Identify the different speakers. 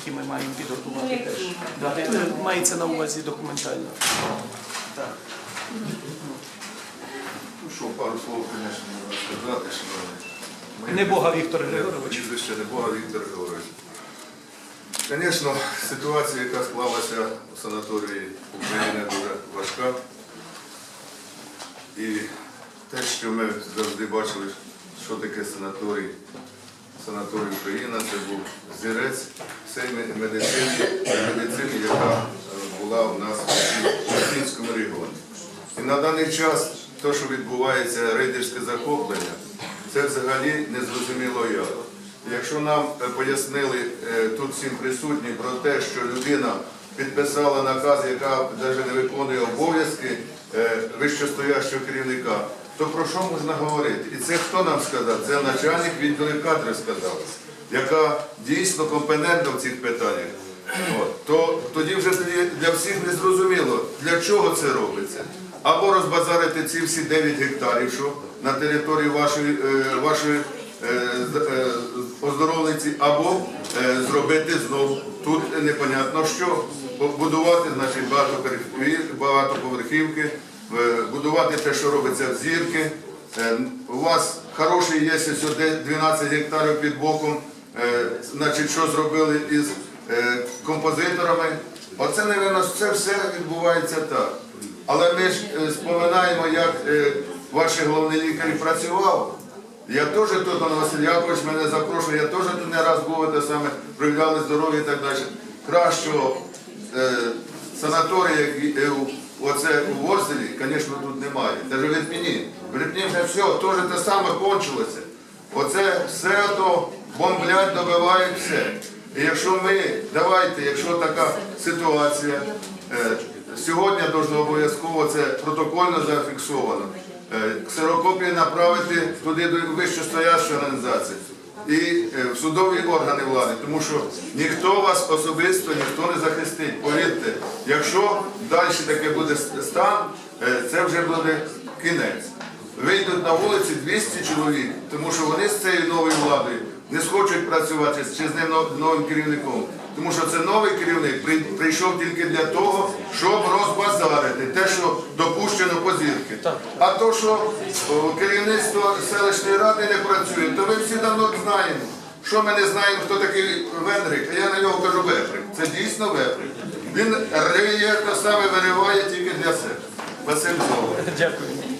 Speaker 1: які ми маємо підготувати
Speaker 2: Ну,
Speaker 1: теж. Да, е, Мається на увазі документально. Так.
Speaker 3: Ну що, пару слов, звісно, сказати, шановні.
Speaker 1: Не Бога Віктор Григорович.
Speaker 3: Прізвище не Бога Віктор Григорович. Звісно, ситуація, яка склалася у санаторії України, дуже важка. І те, що ми завжди бачили, що таке санаторій, санаторій Україна, це був зірець всієї медицини, медицини, яка е, була у нас в Українському регіоні. І на даний час те, що відбувається рейдерське захоплення, це взагалі не зрозуміло як. Якщо нам е, пояснили е, тут всім присутнім про те, що людина підписала наказ, яка навіть не виконує обов'язки вищостоящого керівника, то про що можна говорити? І це хто нам сказав? Це начальник відділу кадрів сказав, яка дійсно компетентна в цих питаннях. От, то тоді вже для всіх не зрозуміло, для чого це робиться. Або розбазарити ці всі 9 гектарів, що на території вашої, е, вашої е, е, оздоровниці, або зробити знову тут непонятно що, будувати значить, багатоповерхівки, багатоповерхівки, будувати те, що робиться в зірки. Е, У вас хороший є сюди 12 гектарів під боком, е, значить, що зробили із е, композиторами. Оце, мабуть, це все відбувається так. Але ми ж е, споминаємо, як е, ваш головний лікар працював. Я теж тут, Василь Якович мене запрошував, я теж тут не раз був, те саме проявляли здоров'я і так далі. Кращого е, санаторія, е, оце у Ворзелі, звісно, тут немає. Навіть в Ірпіні. В Ірпіні вже все, теж те саме кончилося. Оце все то бомблять, добивають все. І якщо ми, давайте, якщо така ситуація, е, сьогодні должно обов'язково це протокольно зафіксовано. Е, Ксерокопії направити туди до вищостоящої організації і е, в судові органи влади, тому що ніхто вас особисто ніхто не захистить. Повірте, якщо далі таке буде стан, е, це вже буде кінець. Вийдуть на вулиці 200 чоловік, тому що вони з цією новою владою не схочуть працювати чи з ним новим керівником. Тому що це новий керівник прийшов тільки для того, щоб розбазарити те, що допущено по зірки. А то, що керівництво селищної ради не працює, то ви всі давно знаємо. Що ми не знаємо, хто такий Вендрик, а я на нього кажу Веприк. Це дійсно Веприк. Він риє те саме вириває тільки для себе. Василь Золо.
Speaker 1: Дякую.